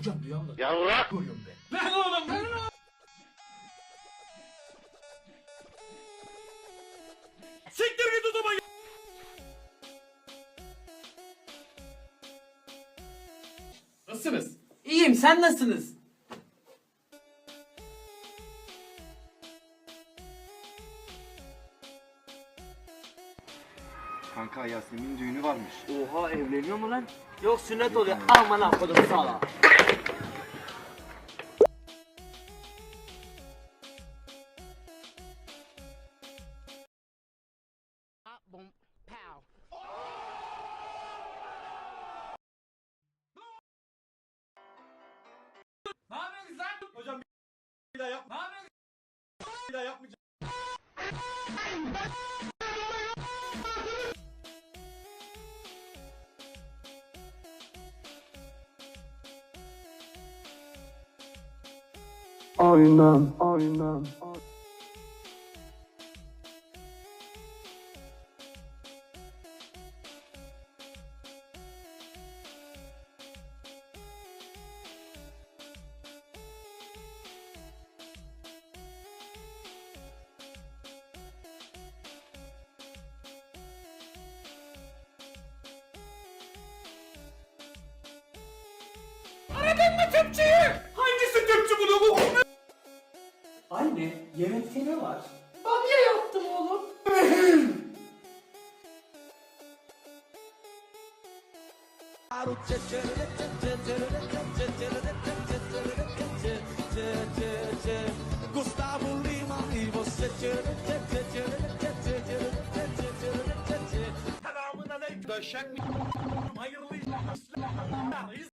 Hocam rüyamda Yavrak. görüyorum ben. Lan oğlum oğlum. Siktir git odama. Nasılsınız? İyiyim sen nasılsınız? Kanka Yasemin düğünü varmış. Oha evleniyor mu lan? Yok sünnet oluyor. Aman kodum sağla. Hocam bir daha yap. Ne yapıyorsunuz? Bir daha yapmayacağım. Aynen, aynen. Aradın mı tüpçüyü? Anne yemekte ne var? Bamya yaptım oğlum. Gustavo Lima e você Selamun aleyküm. Döşek mi? Hayırlı işler.